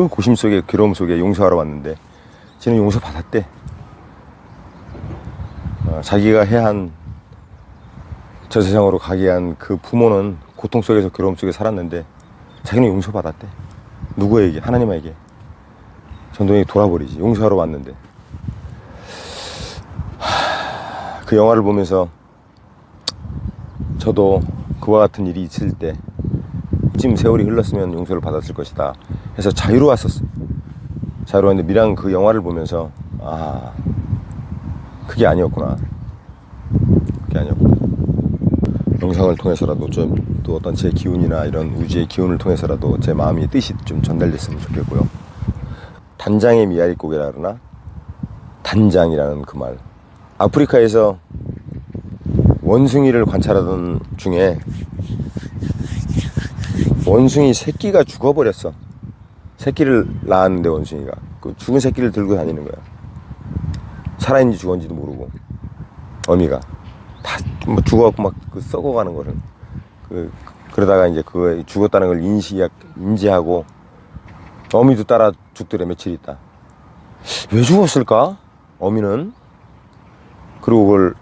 그 고심 속에 괴로움 속에 용서하러 왔는데 쟤는 용서 받았대. 어, 자기가 해한 저 세상으로 가게 한 그 부모는 고통 속에서 괴로움 속에 살았는데 자기는 용서 받았대. 누구에게? 하나님에게. 전동이 돌아버리지. 용서하러 왔는데. 하, 그 영화를 보면서 저도 그와 같은 일이 있을 때 찜 세월이 흘렀으면 용서를 받았을 것이다. 해서 자유로웠었어. 자유로웠는데 미랑 그 영화를 보면서 아 그게 아니었구나. 그게 아니었구나. 영상을 통해서라도 좀 또 어떤 제 기운이나 이런 우주의 기운을 통해서라도 제 마음이 뜻이 좀 전달됐으면 좋겠고요. 단장의 미아리 고개라 그러나 단장이라는 그 말. 아프리카에서 원숭이를 관찰하던 중에 원숭이 새끼가 죽어버렸어. 새끼를 낳았는데 원숭이가 그 죽은 새끼를 들고 다니는 거야. 살아있는지 죽었는지도 모르고 어미가 다 뭐 죽어갖고 막 그 썩어가는 거를 그 그러다가 이제 그 죽었다는 걸 인시 인지하고 어미도 따라 죽더래 며칠 있다. 왜 죽었을까? 어미는 그리고 그걸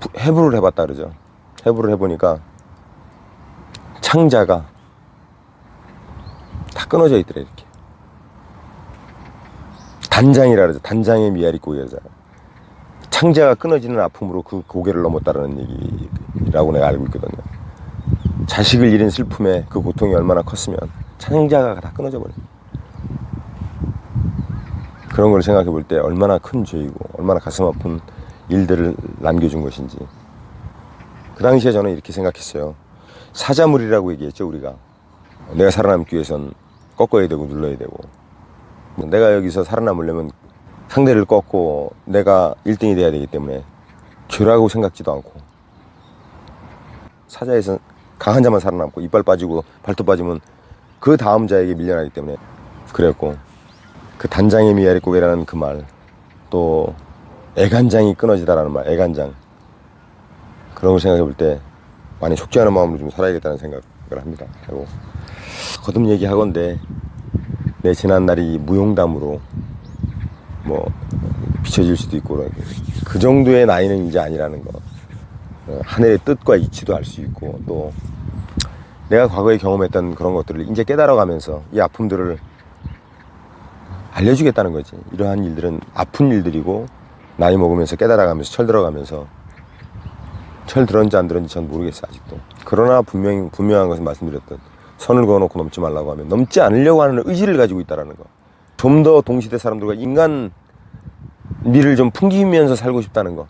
부- 해부를 해봤다 그러죠. 해부를 해보니까 창자가 다 끊어져 있더래 이렇게. 단장이라 그러죠. 단장의 미아리 고개잖아. 창자가 끊어지는 아픔으로 그 고개를 넘었다라는 얘기라고 내가 알고 있거든요. 자식을 잃은 슬픔에 그 고통이 얼마나 컸으면 창자가 다 끊어져 버려. 그런 걸 생각해 볼 때 얼마나 큰 죄이고 얼마나 가슴 아픈 일들을 남겨준 것인지. 그 당시에 저는 이렇게 생각했어요. 사자물이라고 얘기했죠 우리가. 내가 살아남기 위해선 꺾어야 되고 눌러야 되고. 내가 여기서 살아남으려면 상대를 꺾고 내가 1등이 돼야 되기 때문에 죄라고 생각지도 않고. 사자에서 강한 자만 살아남고 이빨 빠지고 발톱 빠지면 그 다음 자에게 밀려나기 때문에 그랬고. 그 단장의 미아리 고개라는 그 말 또 애간장이 끊어지다라는 말 애간장. 그런 걸 생각해 볼 때 많이 속죄하는 마음으로 좀 살아야겠다는 생각 을 합니다. 하고 거듭 얘기하건대 내 지난 날이 무용담으로 뭐 비춰질 수도 있고 그 정도의 나이는 이제 아니라는 거. 어, 하늘의 뜻과 이치도 알 수 있고 또 내가 과거에 경험했던 그런 것들을 이제 깨달아가면서 이 아픔들을 알려주겠다는 거지. 이러한 일들은 아픈 일들이고 나이 먹으면서 깨달아가면서 철 들어가면서 철 들었는지 안 들었는지 전 모르겠어 아직도 그러나 분명히 분명한 것은 말씀드렸던 선을 그어놓고 넘지 말라고 하면 넘지 않으려고 하는 의지를 가지고 있다라는 거 좀 더 동시대 사람들과 인간 미를 좀 풍기면서 살고 싶다는 거.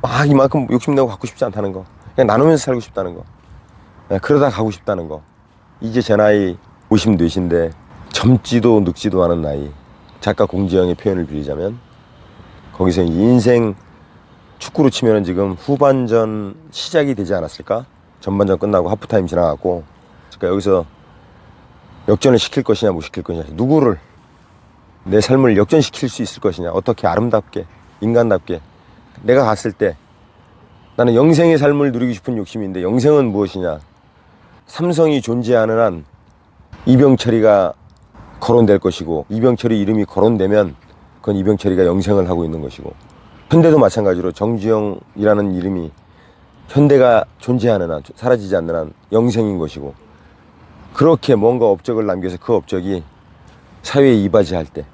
막 이만큼 욕심내고 갖고 싶지 않다는 거. 그냥 나누면서 살고 싶다는 거. 예, 그러다 가고 싶다는 거. 이제 제 나이 50 넷인데 젊지도 늙지도 않은 나이. 작가 공지영의 표현을 빌리자면 거기서 인생 축구로 치면은 지금 후반전 시작이 되지 않았을까? 전반전 끝나고 하프타임 지나갔고 그러니까 여기서 역전을 시킬 것이냐 못 시킬 것이냐 누구를 내 삶을 역전시킬 수 있을 것이냐 어떻게 아름답게 인간답게. 내가 갔을 때 나는 영생의 삶을 누리고 싶은 욕심인데 영생은 무엇이냐? 삼성이 존재하는 한 이병철이가 거론될 것이고 이병철이 이름이 거론되면 그건 이병철이가 영생을 하고 있는 것이고 현대도 마찬가지로 정주영이라는 이름이 현대가 존재하는 한 사라지지 않는 한 영생인 것이고 그렇게 뭔가 업적을 남겨서 그 업적이 사회에 이바지할 때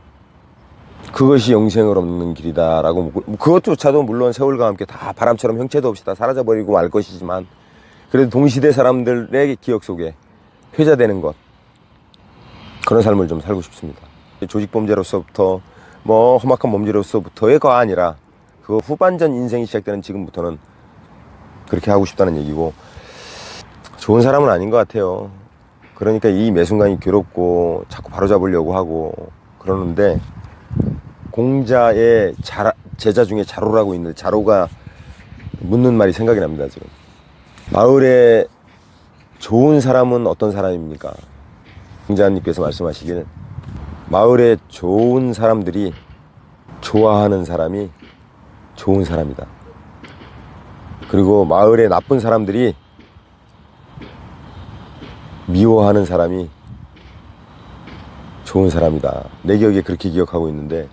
그것이 영생을 얻는 길이다라고 묻고, 그것조차도 물론 세월과 함께 다 바람처럼 형체도 없이 다 사라져버리고 말 것이지만 그래도 동시대 사람들의 기억 속에 회자되는 것 그런 삶을 좀 살고 싶습니다. 조직범죄로서부터 뭐 험악한 범죄로서부터의가 아니라 그 후반전 인생이 시작되는 지금부터는 그렇게 하고 싶다는 얘기고 좋은 사람은 아닌 것 같아요. 그러니까 이 매순간이 괴롭고 자꾸 바로잡으려고 하고 그러는데 공자의 자, 제자 중에 자로라고 있는데 자로가 묻는 말이 생각이 납니다 지금 마을에 좋은 사람은 어떤 사람입니까? 공자님께서 말씀하시길 마을에 좋은 사람들이 좋아하는 사람이 좋은 사람이다. 그리고 마을에 나쁜 사람들이 미워하는 사람이 좋은 사람이다. 내 기억에 그렇게 기억하고 있는데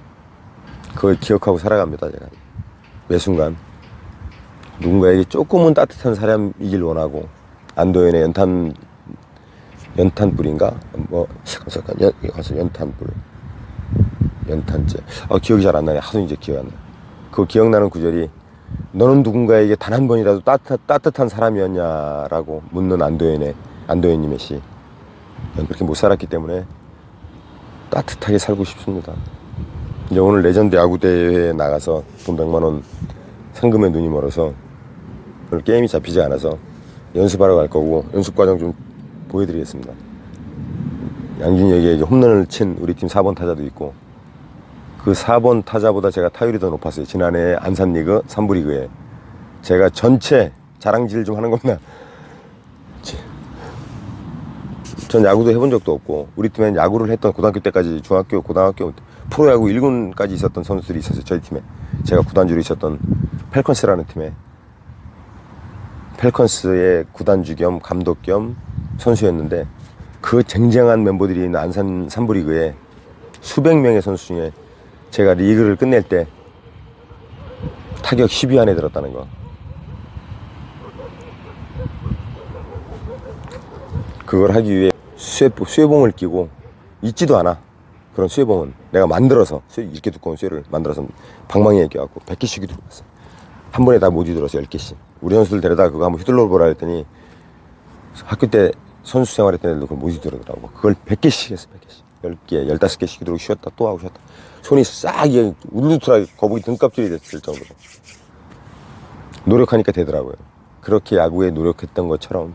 그걸 기억하고 살아갑니다. 제가 매 순간 누군가에게 조금은 따뜻한 사람이길 원하고 안도연의 연탄 연탄불인가 뭐 잠깐 연 가서 연탄불 연탄재 아 기억이 잘 안 나네 하도 이제 기억 안 나. 그 기억나는 구절이 너는 누군가에게 단 한 번이라도 따뜻, 따뜻한 사람이었냐라고 묻는 안도연의 안도연님의 시. 난 그렇게 못 살았기 때문에 따뜻하게 살고 싶습니다. 이제 오늘 레전드 야구 대회에 나가서 돈 100만 원 상금에 눈이 멀어서 오늘 게임이 잡히지 않아서 연습하러 갈 거고 연습 과정 좀 보여드리겠습니다. 양준혁에게 홈런을 친 우리 팀 4번 타자도 있고 그 4번 타자보다 제가 타율이 더 높았어요. 지난해 안산 리그 3부 리그에 제가 전체 자랑질 좀 하는 겁니다. 전 야구도 해본 적도 없고 우리 팀엔 야구를 했던 고등학교 때까지 중학교 고등학교 프로야구 1군까지 있었던 선수들이 있었어요 저희 팀에 제가 구단주로 있었던 펠컨스라는 팀에 펠컨스의 구단주 겸 감독 겸 선수였는데 그 쟁쟁한 멤버들이 있는 안산 3부 리그에 수백 명의 선수 중에 제가 리그를 끝낼 때 타격 10위 안에 들었다는 거 그걸 하기 위해 쇠, 쇠봉을 끼고 있지도 않아. 그런 쇠봉은 내가 만들어서 쇠, 이렇게 두꺼운 쇠를 만들어서 방망이에 껴갖고 100개씩이 들고 갔어. 한 번에 다못 이들어서 10개씩. 우리 선수들 데려다 그거 한번 휘둘러 보라 했더니 학교 때 선수 생활했던 애들도 그걸 못 이들더라고. 그걸 100개씩 했어, 100개씩. 10개, 15개씩 들고 쉬었다 또 하고 쉬었다. 손이 싹 이게 울루트라게 거북이 등껍질이 됐을 정도로. 노력하니까 되더라고요. 그렇게 야구에 노력했던 것처럼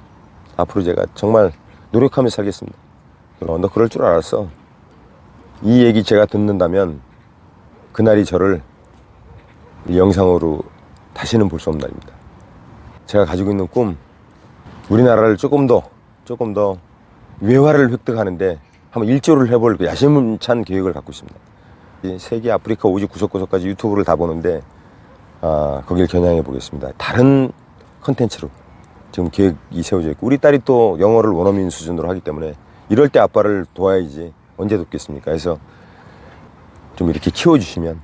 앞으로 제가 정말 노력하며 살겠습니다. 어, 너 그럴 줄 알았어. 이 얘기 제가 듣는다면 그날이 저를 이 영상으로 다시는 볼 수 없는 날입니다. 제가 가지고 있는 꿈, 우리나라를 조금 더, 조금 더 외화를 획득하는데 한번 일조를 해볼 그 야심찬 계획을 갖고 있습니다. 이 세계 아프리카 오직 구석구석까지 유튜브를 다 보는데 아, 거길 겨냥해 보겠습니다. 다른 컨텐츠로 지금 계획이 세워져 있고 우리 딸이 또 영어를 원어민 수준으로 하기 때문에 이럴 때 아빠를 도와야지 언제 돕겠습니까? 그래서 좀 이렇게 키워주시면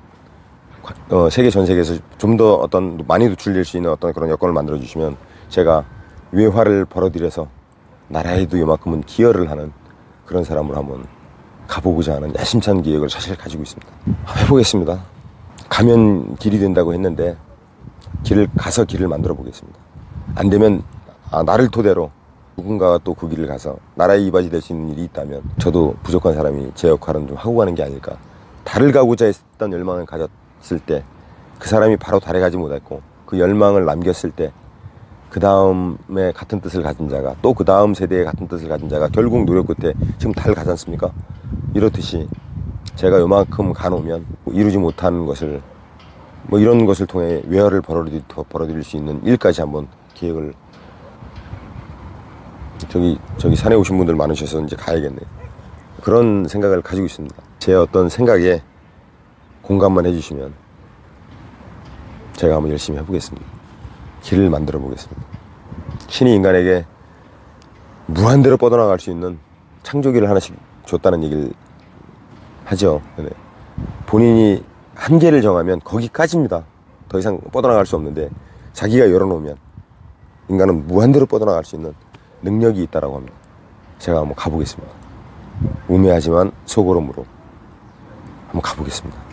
어, 세계 전 세계에서 좀 더 어떤 많이 노출될 수 있는 어떤 그런 여건을 만들어 주시면 제가 외화를 벌어들여서 나라에도 요만큼은 기여를 하는 그런 사람으로 한번 가보고자 하는 야심찬 계획을 사실 가지고 있습니다. 해보겠습니다. 가면 길이 된다고 했는데 길을 가서 길을 만들어 보겠습니다. 안 되면 아, 나를 토대로 누군가가 또 그 길을 가서 나라의 이바지 될 수 있는 일이 있다면 저도 부족한 사람이 제 역할은 좀 하고 가는 게 아닐까. 달을 가고자 했던 열망을 가졌을 때 그 사람이 바로 달에 가지 못했고 그 열망을 남겼을 때 그 다음에 같은 뜻을 가진 자가 또 그 다음 세대에 같은 뜻을 가진 자가 결국 노력 끝에 지금 달 가지 않습니까? 이렇듯이 제가 요만큼 가놓으면 이루지 못한 것을 뭐 이런 것을 통해 외화를 벌어들일, 벌어들일 수 있는 일까지 한번 계획을 저기 저기 산에 오신 분들 많으셔서 이제 가야겠네. 그런 생각을 가지고 있습니다. 제 어떤 생각에 공감만 해주시면 제가 한번 열심히 해보겠습니다. 길을 만들어 보겠습니다. 신이 인간에게 무한대로 뻗어나갈 수 있는 창조기를 하나씩 줬다는 얘기를 하죠. 네. 본인이 한계를 정하면 거기까지입니다. 더 이상 뻗어나갈 수 없는데 자기가 열어놓으면 인간은 무한대로 뻗어나갈 수 있는 능력이 있다라고 합니다. 제가 한번 가보겠습니다. 우매하지만 소고름으로 한번 가보겠습니다.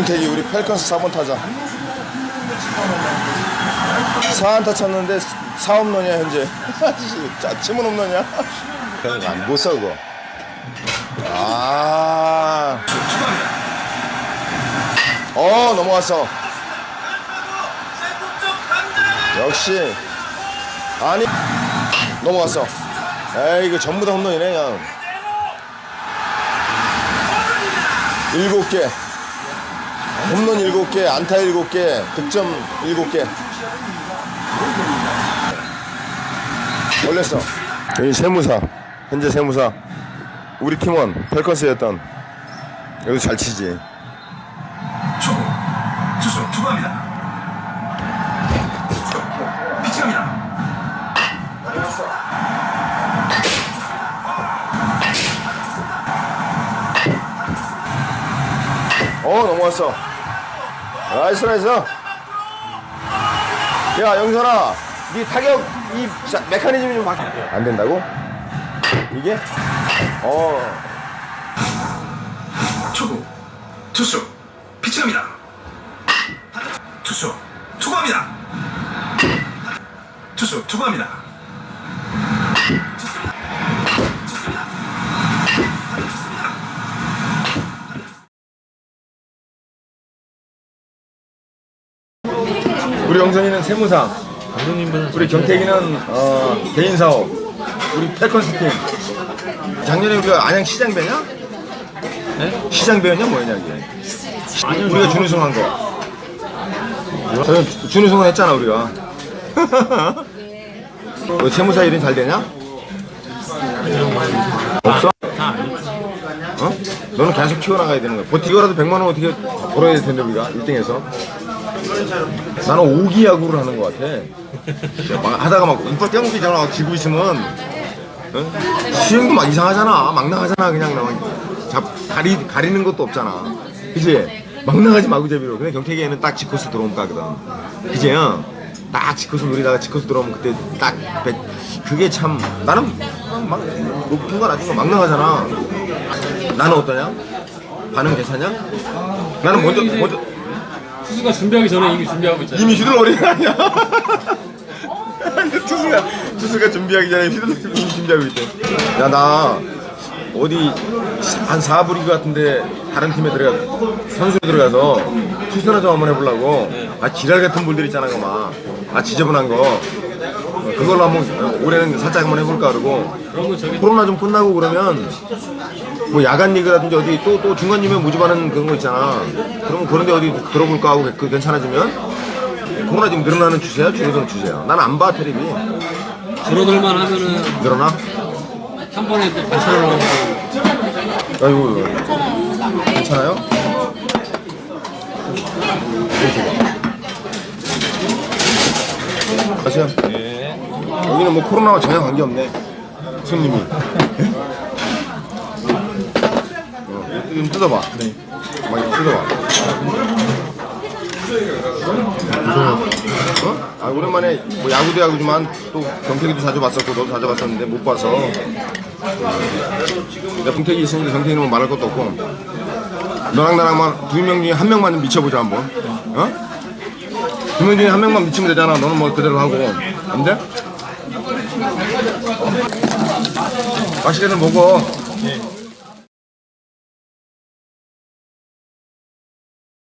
이경택이 우리 펠컨스 4번 타자 4안타 쳤는데 4홈런이야 현재 짜치면 홈런이야 안못 써 그거 아 어, 넘어갔어. 역시. 아니, 넘어갔어. 에이, 이거 전부 다 홈런이네, 그냥. 일곱 개. 홈런 7개, 안타 7개, 득점 7개. 올렸어. 여기 세무사, 현재 세무사. 우리 팀원, 펠커스였던. 여기 잘 치지. 초, 투수, 투구합니다. 어, 넘어갔어. 나이스 나이스. 야 영선아 네 타격 이 자, 메커니즘이 좀 바뀌 안 된다고? 이게? 어. 초구 투수 피칭합니다. 투수 투구합니다. 투수 투구합니다 우리 영선이는 세무사 우리 경태기는 어, 개인 사업 우리 패컨스 팀. 작년에 우리가 안양 시장 배냐? 시장 배였냐 뭐였냐 이게? 우리가 준우승 한 거. 저는 준우승을 했잖아 우리가. 너 세무사 일은 잘 되냐? 없어? 어? 너는 계속 키워나가야 되는 거야. 버티고라도 100만 원 어떻게 벌어야 될 텐데 우리가? 1등에서 나는 오기 야구를 하는 것 같아. 막 하다가 막 이빨 떼먹기 전에 막 지고 있으면 어? 수영도 막 이상하잖아. 막 나가잖아. 그냥 나 잡, 가리, 가리는 것도 없잖아. 그지? 막 나가지 마구잡이로. 근데 경태기에는 딱 지코스 들어오면 까거든. 그지? 어? 딱 지코스 노리다가 지코스 들어오면 그때 딱 백, 그게 참 나는 막 높은 거 낮은 거막 나가잖아. 나는 어떠냐? 반응 괜찮냐? 나는 먼저 먼저 투수가 준비하기 전에 이미 준비하고 있잖아요. 이미 휘둘러버리는 거 아니야? 투수가 투수가 준비하기 전에 휘둘러 이미 준비하고 있대. 야나 어디 한 4부 리그 같은데 다른 팀에 들어가 선수 들어가서 투수나 좀 한번 해보려고. 아 지랄 같은 볼들 있잖아 그막 아 지저분한 거. 어, 그걸로 한번 어, 올해는 살짝 한번 해볼까 그러고 그러면 저기 코로나 좀 끝나고 그러면 뭐 야간 리그라든지 어디 또 또 중간쯤에 모집하는 그런 거 있잖아. 그러면 그런데 어디 들어볼까 하고 그 괜찮아지면 코로나 지금 늘어나는 추세야 줄어드는 추세야. 난 안 봐 테레비 줄어들만 하면은 늘어나? 한 번에 또 발사를 하고 아이고 괜찮아요? 가세요. 여기는 뭐 코로나와 전혀 관계 없네. 손님이. 어, 좀 뜯어봐. 네. 많이 뜯어봐. 어? 아 오랜만에 뭐 야구도 야구지만 또 경태기도 자주 봤었고 너도 자주 봤었는데 못 봐서 내가 경태기 있으니까 경태기는 뭐 말할 것도 없고 너랑 나랑만 두 명 중에 한 명만 미쳐보자 한번 어? 두 명 중에 한 명만 미치면 되잖아 너는 뭐 그대로 하고 안 돼? 맛있게들 먹어